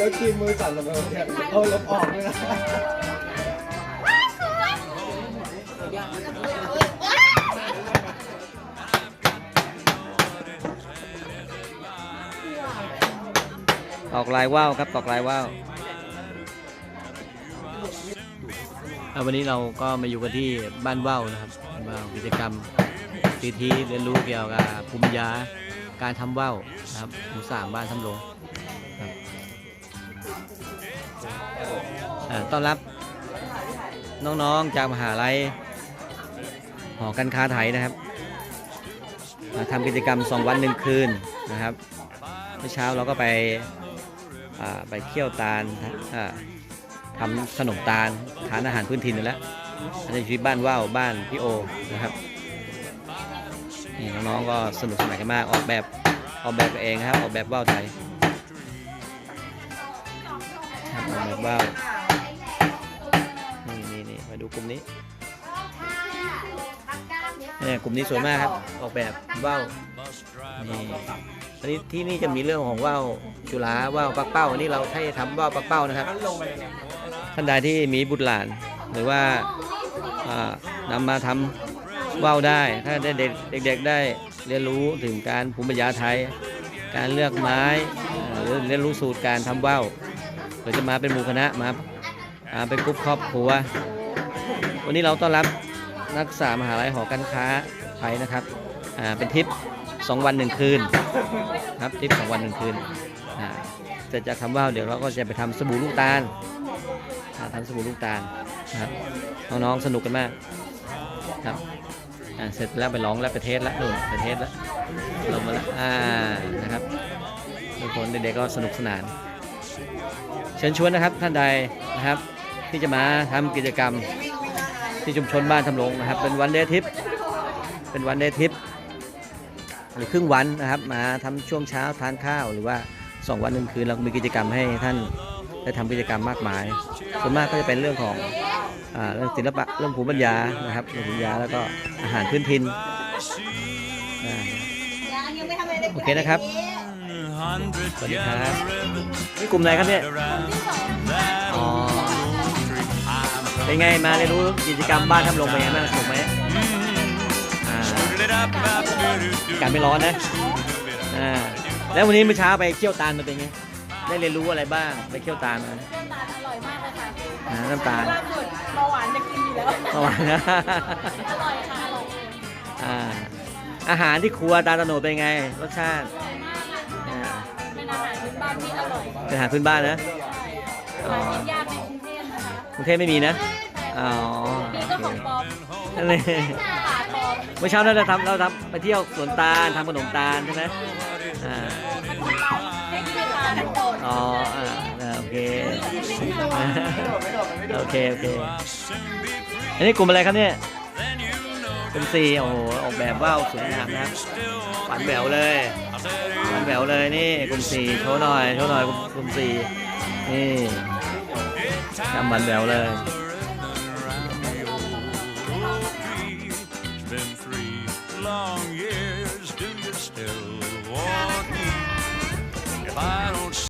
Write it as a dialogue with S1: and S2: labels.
S1: แล้วทีมมือสั่นระเบิดเนี่ยเอาลบออกเลยนะ
S2: ตอกลายว่าวครับตอกลายว่าวอะวันนี้เราก็มาอยู่กันที่บ้านว่าวนะครับบ้านว่าวกิจกรรมสิทธิเรียนรู้เกี่ยวกับภูมิปัญญาการทำว่าวนะครับหมู่สามบ้านทำหลง ต้อนรับน้องๆจากมหาลัยหอการค้าไทยนะครับมาทำกิจกรรม2วัน1คืนนะครับเมื่อเช้าเราก็ไปไปเที่ยวตาลทำขนมตาลทานอาหารพื้นถิ่นอยู่แล้วอันนี้อยู่ที่บ้านว่าวบ้านพี่โอนะครับนี่น้องๆก็สนุกสนานกันมากออกแบบออกแบบกันเองครับออกแบบว่าวไทย ครับออกแบบว่าวนี่นี่นี่มาดูกลุ่มนี้เนี่ยกลุ่มนี้สวยมากครับ ออกแบบว่าวนี่อันนี้ที่นี่จะมีเรื่องของว่าวจุฬาว่าวปักเป้า อันนี้เราให้ทำว่าวปักเป้านะครับ ท่านใดที่มีบุตรหลาน หรือว่าอ่านำมาทำว่าวได้ ถ้าได้เด็กเด็กๆได้เรียนรู้ถึงการภูมิปัญญาไทย การเลือกไม้หรือเรียนรู้สูตรการทำว่าว หรือจะมาเป็นหมู่คณะมาอ่าเป็นกลุ่มครอบครัว วันนี้เราต้อนรับนักศึกษามหาลัยหอการค้าไทยนะครับอ่าเป็นทริปสองวันหนึ่งคืนครับทริปสองวันหนึ่งคืนอ่าเสร็จจากทำว่าวเดี๋ยวเราก็จะไปทำสบู่ลูกตาลอ่าทำสบู่ลูกตาลนะครับน้องๆสนุกกันมากครับอ่าเสร็จแล้วไปร้องแล้วไปเทสแล้วนู่นไปเทสแล้วลงมาแล้วอ่านะครับทุกคนเด็กๆก็สนุกสนาน เชิญชวนนะครับท่านใดนะครับ ที่จะมาทำกิจกรรมที่ชุมชนบ้านทำลงนะครับ เป็นวันเดย์ทริปเป็นวันเดย์ทริปหรือครึ่งวันนะครับมาทำช่วงเช้าทานข้าวหรือว่าสองวันหนึ่งคืนเรามีกิจกรรมให้ท่านได้ทำกิจกรรมมากมาย ส่วนมากก็จะเป็นเรื่องของเรื่องศิลปะเรื่องภูมิปัญญานะครับเรื่องภูมิปัญญาแล้วก็อาหารพื้นถิ่นโอเคนะครับ สวัสดีครับนี่กลุ่มไหนครับเนี่ย อ๋อ เป็นไงมาเรียนรู้กิจกรรมบ้านทำลงเป็นไงบ้างสนุกไหมอ่าอากาศไม่ร้อนนะ อ่า แล้ววันนี้เมื่อเช้าไปเที่ยวตาลมาเป็นไง ได้เรียนรู้อะไรบ้างไปเที่ยวตาลมา
S3: น้ำตาลอร่อยมากเลยค่ะ
S2: อ่าน้ำตาล
S3: ล่าสุดเบาหวานจะกินอยู่แล้ว
S2: เมื่อวานนะ
S3: อร่อยค่ะอร่อย
S2: อ่าอาหารที่ครัวตาลตะโนดเป็นไงรสชาติ
S3: บ้านที่อร่อย
S2: เป็นอาหารพื้นบ้านนะอ๋อ
S3: หากินยากในกรุงเทพนะคะ
S2: กรุงเทพไม่มีนะ อ๋อ
S3: คือเจ้าของปลอม
S2: นั่นเลย
S3: ขาปลอม
S2: เมื่อเช้าเราทำเราทำไปเที่ยวสวนตาลทำขนมตาลใช่ไหมอ่า
S3: ให้กินทานโดด
S2: อ๋ออ่าอ่าโอเค โอเค โอเค อันนี้กลุ่มอะไรครับเนี่ย กลุ่มสี่โอ้โหออกแบบว่าวสวยงามนะครับฝันแหววเลยฝันแหววเลยนี่กลุ่มสี่โชว์หน่อยโชว์หน่อยกลุ่มสี่นี่ทำบันแหววเลย